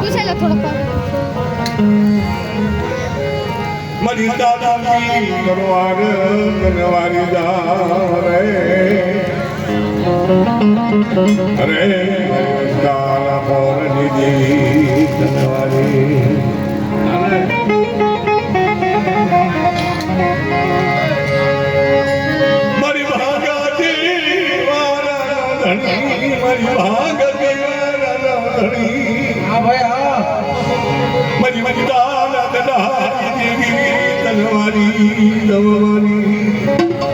પૂછેલા થોડોક મારી દાદાની ગરવાર ગરવારી જા રે અરે દાદા મોરની ગરવારી ભગવારી દવારી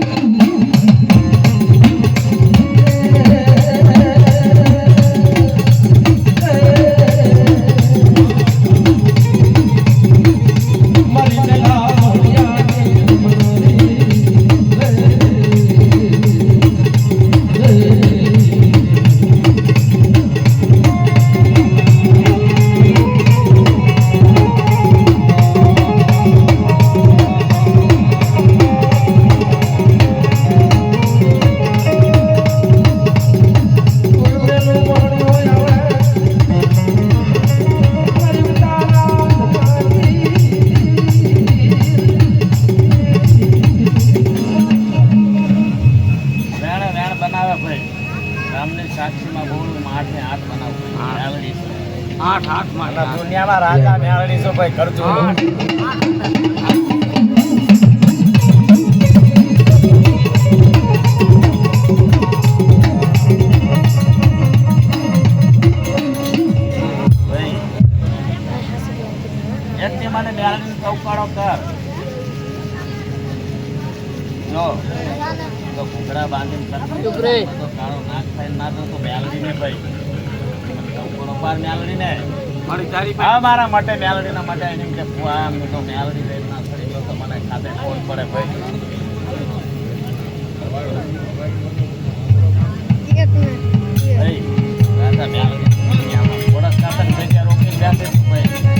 અને દુનિયામાં રાજા મેળવી છો ભાઈ કરજો ઉપાડો કર. જો. તો ઘૂઘરા બાંધીને કાળો નાક થાય ના તો મેલડી ને ભાઈ. ઉપાડો પાર મેલડી ને હા મારા માટે મેલડીના માટે એની કે આમ તો મેલડી લઈને ફરી ગયો તો મને ખાતે ફોન પડે ભાઈ. મેલડી દુનિયામાં થોડાક ખાતર પૈસા રોકીને બેસે તું ભાઈ.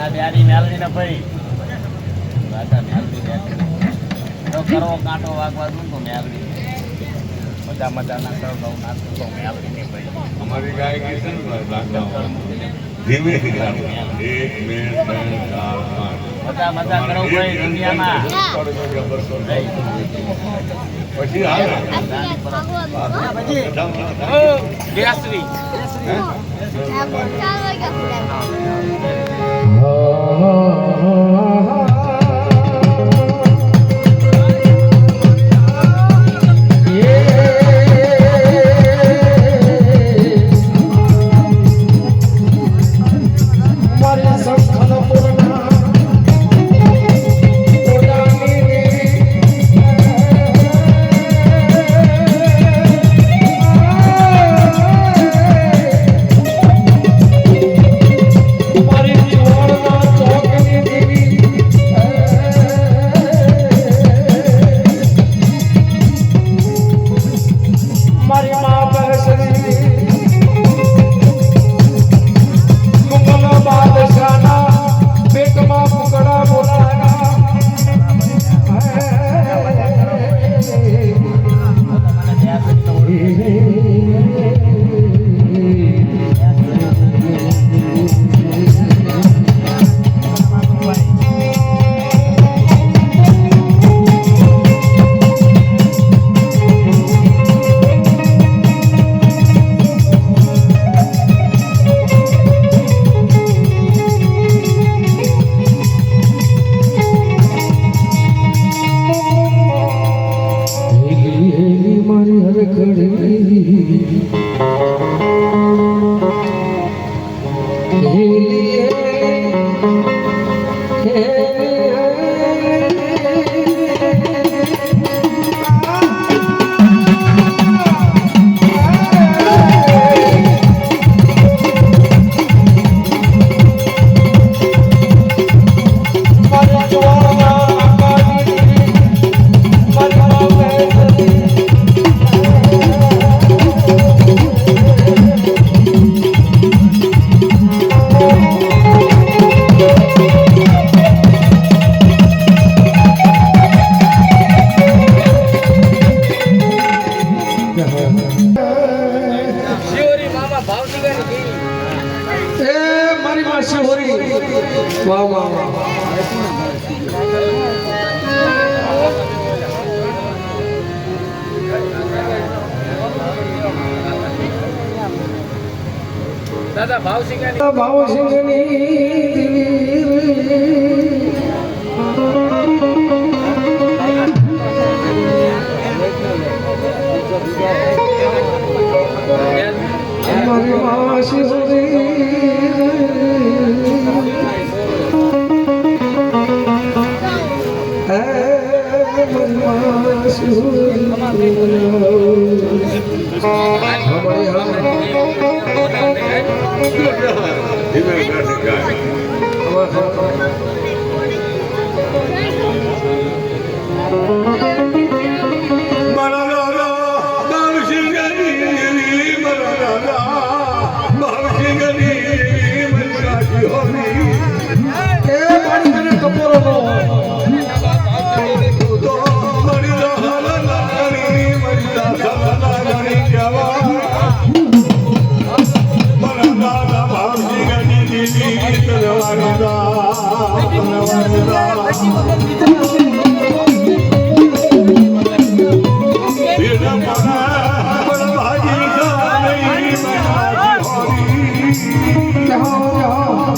તો ના વ્યારી મેલડીને ભાઈ. રાજા મેલડી બેઠી. તો કરવો કાંટો વાગવા દઉં તો મેલડી. મજા મજાના કરો દઉં નાખું તો ને. અમારી ધીમે એક બે ત્રણ ચાર પાંચ. મજા મજા કરો ભાઈ દુનિયામાં. પછી. મારી বাহ বাহ বাহ দাদা ভাও সিংহানি ভাও সিংহানি আমার মাসি হরে।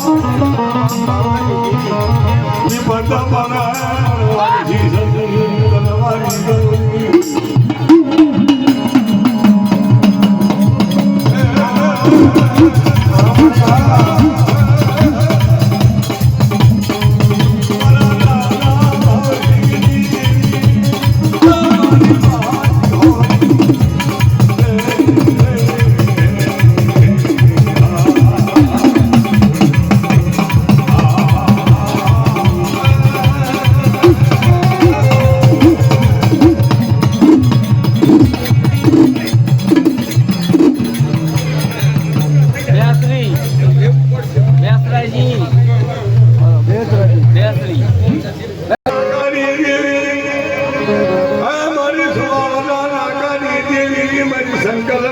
Música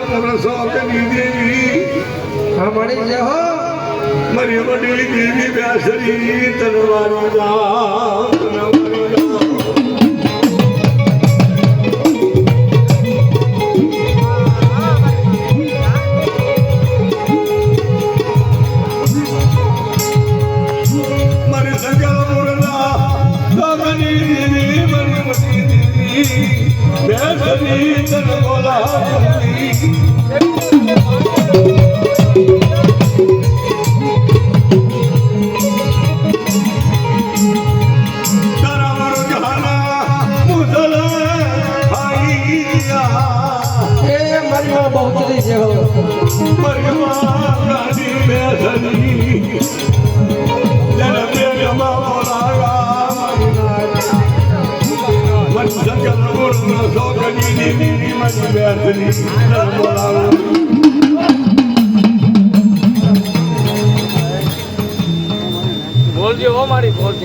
સંકલ્પ રસો કરી દેવી હા મળી જય હો મારી વડીલ नींद बोला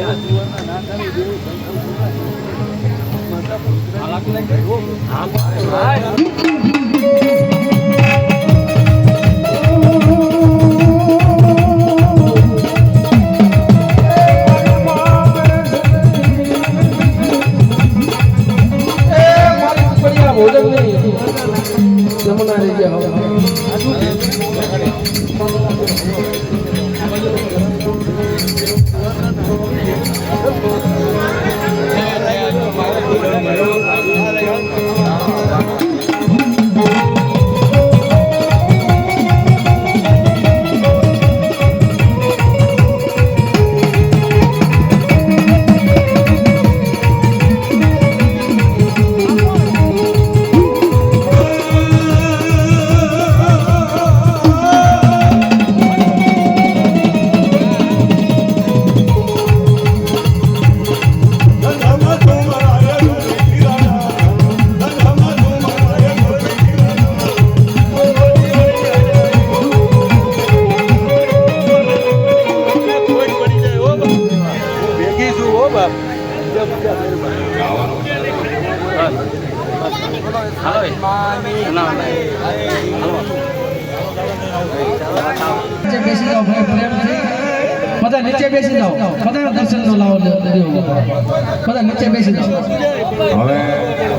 મારી હવે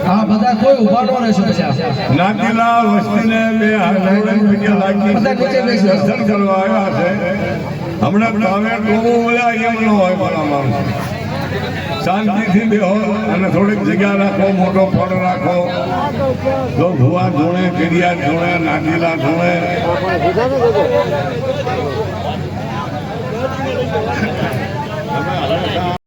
હા બધા કોઈ ઊભા ન રહેશે પછી નાતીલા વસ્તીને બે હાથ પગે લાગી બધા નીચે બેસી દર્શન કરવા આવ્યા છે. હમણાં તમે કોવું બોલ્યા એમ ન હોય મારા માણસ. શાંતિથી બેહો અને થોડીક જગ્યા રાખો મોટો ફળ રાખો. તો ભુવા ધોણે કડિયા ધોણે નાગીલા ધોણે.